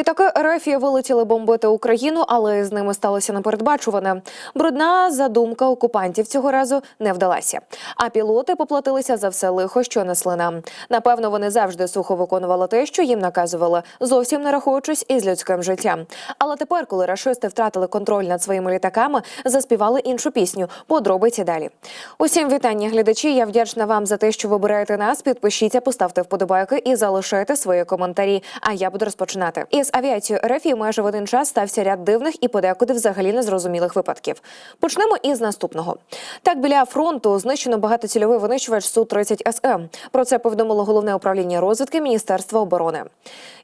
Літаки РФ вилетіли бомбити Україну, але з ними сталося непередбачуване. Брудна задумка окупантів цього разу не вдалася. А пілоти поплатилися за все лихо, що несли нам. Напевно, вони завжди сухо виконували те, що їм наказували, зовсім не рахуючись із людським життям. Але тепер, коли рашисти втратили контроль над своїми літаками, заспівали іншу пісню. Подробиці далі. Усім вітання, глядачі. Я вдячна вам за те, що вибираєте нас. Підпишіться, поставте вподобайки і залишайте свої коментарі. А я буду розпочинати. Авіацією РФ майже в один час стався ряд дивних і подекуди взагалі незрозумілих випадків. Почнемо із наступного. Так біля фронту знищено багатоцільовий винищувач су 30 СМ. Про це повідомило головне управління розвідки Міністерства оборони.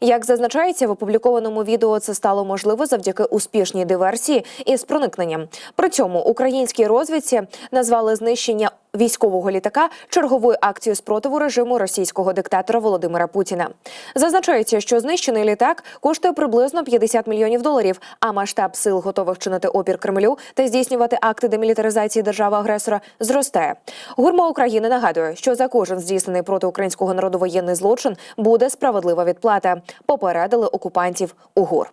Як зазначається в опублікованому відео, це стало можливо завдяки успішній диверсії із проникненням. При цьому українській розвідці назвали знищення військового літака черговою акцією спротиву режиму російського диктатора Володимира Путіна. Зазначається, що знищений літак коштує приблизно 50 мільйонів доларів. А масштаб сил, готових чинити опір Кремлю та здійснювати акти демілітаризації держави-агресора, зростає. Гурма України нагадує, що за кожен здійснений проти українського народу воєнний злочин буде справедлива відплата. Попередили окупантів УГУР.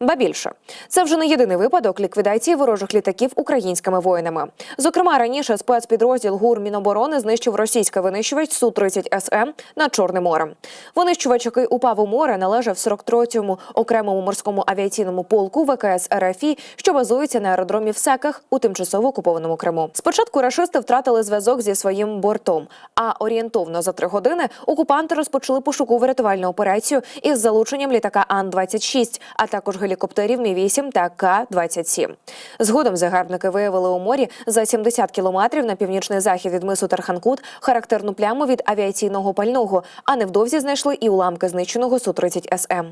Ба більше це вже не єдиний випадок ліквідації ворожих літаків українськими воїнами. Зокрема, раніше спецпідрозділ ГУР Міноборони знищив російський винищувач су 30 СМ над Чорним морем. Винищувач, який упав у море, належав 43-му окремому морському авіаційному полку ВКС РФІ, що базується на аеродромі в Секах у тимчасово окупованому Криму. Спочатку рашисти втратили зв'язок зі своїм бортом. А орієнтовно за три години окупанти розпочали пошукову рятувальну операцію із залученням літака Ан-26, а також гелікоптерів Мі-8 та К-27. Згодом загарбники виявили у морі за 70 кілометрів на північний захід від мису Тарханкут характерну пляму від авіаційного пального, а невдовзі знайшли і уламки знищеного Су-30 СМ.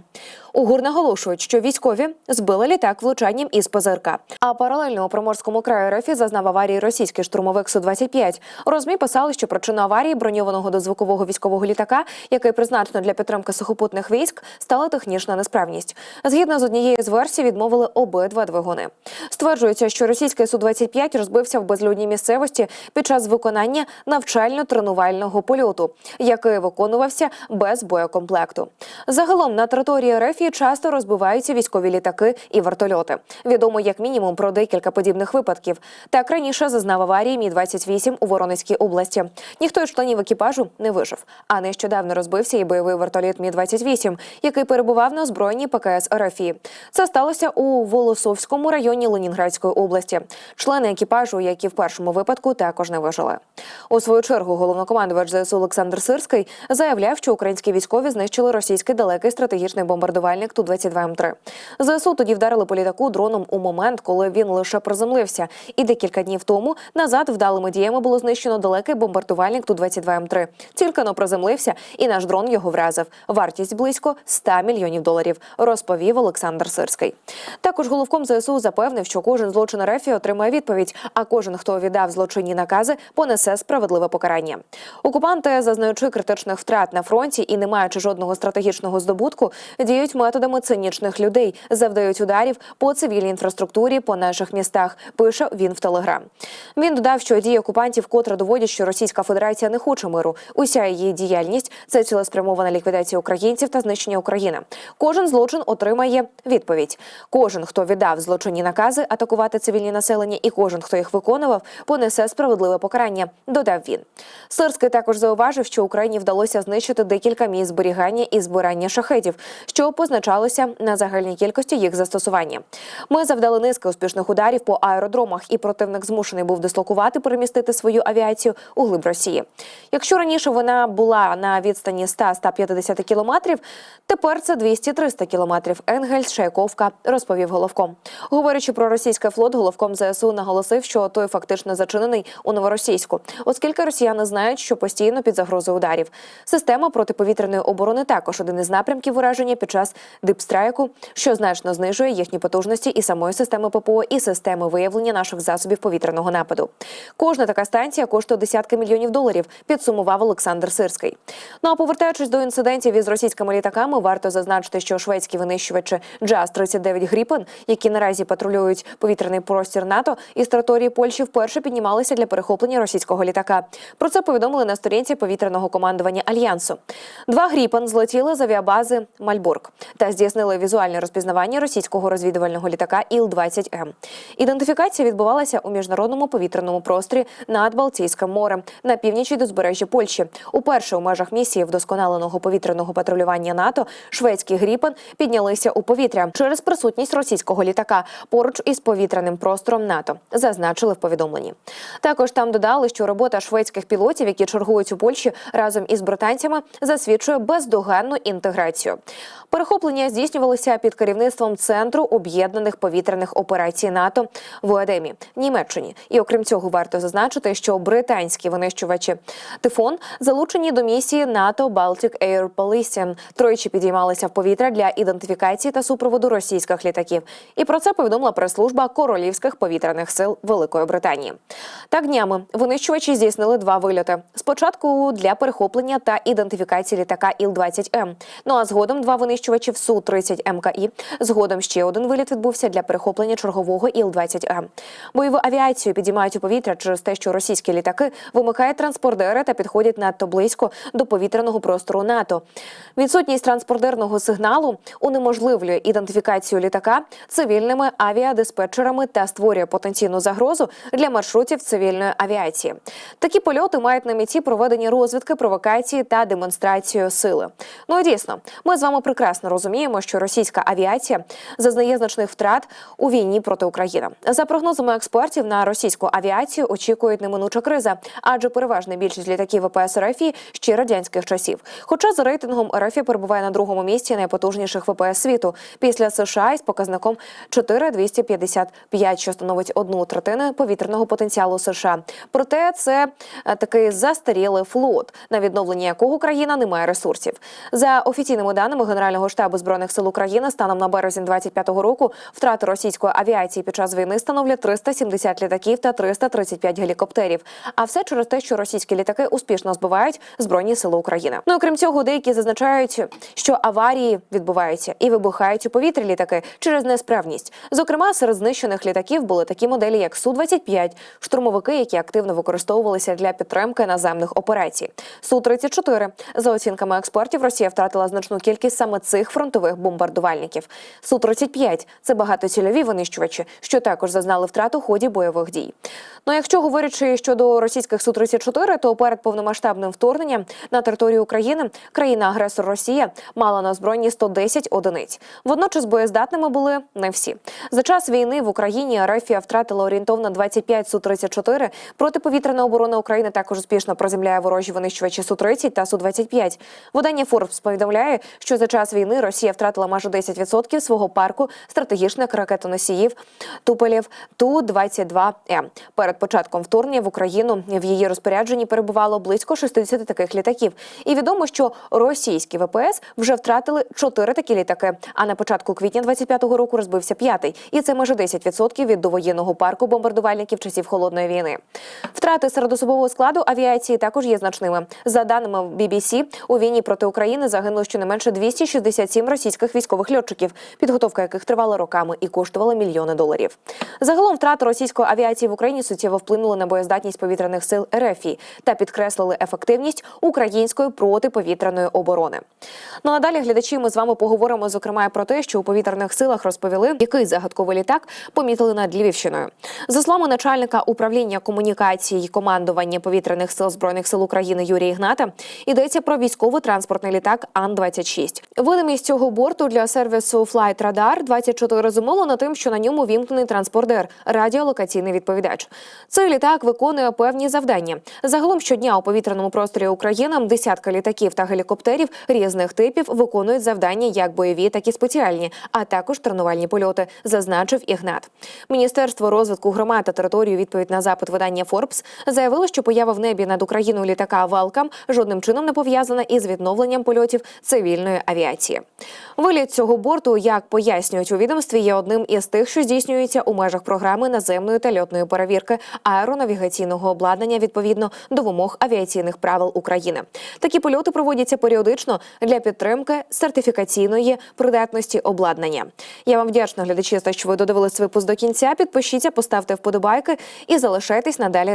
УГУР наголошують, що військові збили літак влучанням із ПЗРК. А паралельно у Приморському краї РФ зазнав аварії російський штурмовик Су-25. У РОЗМІ писали, що причина аварії броньованого до звукового військового літака, який призначено для підтримки сухопутних військ, стала технічна несправність. Згідно з однією з версій, відмовили обидва двигуни. Стверджується, що російський Су-25 розбився в безлюдній місцевості під час виконання навчально-тренувального польоту, який виконувався без боєкомплекту. Загалом на території РФ часто розбиваються військові літаки і вертольоти. Відомо як мінімум про декілька подібних випадків. Так раніше зазнав аварії Мі 28 у Воронезькій області. Ніхто із членів екіпажу не вижив. А нещодавно розбився і бойовий вертоліт Мі 28 який перебував на озброєнні ПКС РФІ. Це сталося у Волосовському районі Ленінградської області. Члени екіпажу, які в першому випадку також не вижили. У свою чергу головнокомандувач ЗСУ Олександр Сирський заявляв, що українські військові знищили російський далекий стратегічний бомбардувальник ту 22 м 3 ЗСУ тоді вдарили по літаку дроном у момент, коли він лише приземлився. І декілька днів тому назад вдалими діями було знищено далекий бомбардувальник ту 22 м 3 Тільки но приземлився, і наш дрон його вразив. Вартість близько 100 мільйонів доларів, розповів Олександр Сирський. Також головком ЗСУ запевнив, що кожен злочин РФ отримає відповідь, а кожен, хто віддав злочинні накази, понесе справедливе покарання. Окупанти, зазнаючи критичних втрат на фронті і не маючи жодного стратегічного здобутку, діють методами цинічних людей, завдають ударів по цивільній інфраструктурі по наших містах. Пише він в телеграм. Він додав, що дії окупантів котре доводять, що Російська Федерація не хоче миру. Уся її діяльність це цілеспрямована ліквідація українців та знищення України. Кожен злочин отримає відповідь. Кожен, хто віддав злочинні накази атакувати цивільні населення, і кожен, хто їх виконував, понесе справедливе покарання. Додав він. Сирський також зауважив, що Україні вдалося знищити декілька місць зберігання і збирання шахетів, що позначалося на загальній кількості їх застосування. Ми завдали низки успішних ударів по аеродромах, і противник змушений був дислокувати, перемістити свою авіацію у глиб Росії. Якщо раніше вона була на відстані 100-150 кілометрів, тепер це 200-300 кілометрів. Енгельс Шайковка розповів головком. Говорячи про російський флот, головком ЗСУ наголосив, що той фактично зачинений у новоросійську, оскільки росіяни знають, що постійно під загрозою ударів. Система протиповітряної оборони також один із напрямків ураження під час дипстрайку, що значно знижує їхні потужності і самої системи ППО, і системи виявлення наших засобів повітряного нападу. Кожна така станція коштує десятки мільйонів доларів. Підсумував Олександр Сирський. Ну а повертаючись до інцидентів із російськими літаками, варто зазначити, що шведські винищувачі безпілотники Джаз 39 Гріпен, які наразі патрулюють повітряний простір НАТО із території Польщі, вперше піднімалися для перехоплення російського літака. Про це повідомили на сторінці повітряного командування альянсу. Два Гріпен злетіли з авіабази Мальбург та здійснили візуальне розпізнавання російського розвідувального літака Іл-20М. Ідентифікація відбувалася у міжнародному повітряному просторі над Балтійським морем на північі до збережжя Польщі. Уперше у межах місії вдосконаленого повітряного патрулювання НАТО шведський Гріпен піднялися у повітря через присутність російського літака поруч із повітряним простором НАТО. Зазначили в повідомленні. Також там додали, що робота шведських пілотів, які чергують у Польщі разом із британцями, засвідчує бездоганну інтеграцію. Перехоплення здійснювалися під керівництвом центру об'єднаних повітряних операцій НАТО в Уедемі, Німеччині. І окрім цього, варто зазначити, що британські винищувачі Тифон залучені до місії НАТО Baltic Air Policing, тройчі підіймалися в повітря для ідентифікації та супроводу російських літаків. І про це повідомила прес-служба королівських повітряних сил Великої Британії. Так днями винищувачі здійснили два вильоти. Спочатку для перехоплення та ідентифікації літака Іл-20М. Ну а згодом два винищувачі су 30 МКІ. Згодом ще один виліт відбувся для перехоплення чергового Іл-20М. Бойову авіацію підіймають у повітря через те, що російські літаки вимикають транспордери та підходять надто близько до повітряного простору НАТО. Відсутність транспордерного сигналу унеможливлює ідентифікацію літака цивільними авіадиспетчерами та створює потенційну загрозу для маршрутів цивільної авіації. Такі польоти мають на меті проведення розвідки, провокації та демонстрацію сили. Ну і дійсно, ми з вами прекрасно розуміємо, що російська авіація зазнає значних втрат у війні проти України. За прогнозами експертів, на російську авіацію очікують неминуча криза, адже переважна більшість літаків ВПС РФ ще радянських часів. Хоча за рейтингом РФ перебуває на другому місці найпотужніших ВПС світу після США із показником 4,255, що становить одну третину повітряного потенціалу США. Проте це е, такий застарілий флот, на відновлення якого країна не має ресурсів. За офіційними даними Генерального штабу збройних сил України, станом на березень 25-го року втрати російської авіації під час війни становлять 370 літаків та 335 гелікоптерів. А все через те, що російські літаки успішно збивають збройні сили України. Ну окрім цього, деякі зазначають, що аварії відбуваються і вибухають у повітрі літаки через несправність. Зокрема, серед знищених літаків були такі моделі, як су 25 штурмовики, які активно використовувалися для підтримки наземних операцій. су 34 за оцінками експертів, Росія втратила значну кількість саме цих фронтових бомбардувальників. су 35 це багатоцільові винищувачі, що також зазнали втрат у ході бойових дій. Ну, якщо говорячи щодо російських су 34 то перед повномасштабним вторгненням на територію України країна-агресор Росія мала на озброєнні 110 одиниць. Водночас боєздатними були не всі. За час війни в Україні Рефія втратила орієнтовно 25 су 34 Протиповітряна оборона України також успішно приземляє ворожі винищувачі су 30 та су 25 Видання Forbes повідомляє, що за час війни Росія втратила майже 10% свого парку стратегічних ракетоносіїв тупелів ту 22 м Перед початком вторгнення в Україну в її розпорядженні перебувало близько 60 таких літаків. І відомо, що російські ВПС вже втратили 4 такі літаки. А на початку квітня 25-го року розбився п'ятий, і це майже 10% від довоєнного парку бомбардувальників часів холодної війни. Втрати серед особового складу авіації також є значними. За даними BBC, у війні проти України загинуло щонайменше 267 російських військових льотчиків, підготовка яких тривала роками і коштувала мільйони доларів. Загалом втрати російської авіації в Україні суттєво вплинули на боєздатність повітряних сил РФ та підкреслили ефективність української протиповітряної оборони. Ну а далі глядачі ми з вами поговоримо зокрема про те, що у повітряних силах розповіли, який загадковий літак помітили над Львівщиною. За словами начальника управління комунікації і командування повітряних сил збройних сил України Юрія Ігната, йдеться про військово-транспортний літак Ан-26. Видимість цього борту для сервісу Flight Radar 24 зумовлена тим, що на ньому вімкнений транспордер радіолокаційний відповідач. Цей літак виконує певні завдання. Загалом щодня у повітряному просторі України десятка літаків та гелікоптерів різних типів виконують завдання як бойові, так і спеціальні, а також тренувальні польоти, зазначив Ігнат. Міністерство розвитку громад та території відповідь на запит видання Forbes заявило, що поява в небі над Україною літака Велкам жодним чином не пов'язана із відновленням польотів цивільної авіації. Виліт цього борту, як пояснюють у відомстві, є одним із тих, що здійснюється у межах програми наземної та льотної перевірки аеронавігаційного обладнання відповідно до вимог авіаційних правил України. Такі польоти проводяться періодично для підтримки сертифікаційної придатності обладнання. Я вам вдячна, глядачі, за що ви додивились випуск до кінця. Підпишіться, поставте вподобайки і залишайтесь надалі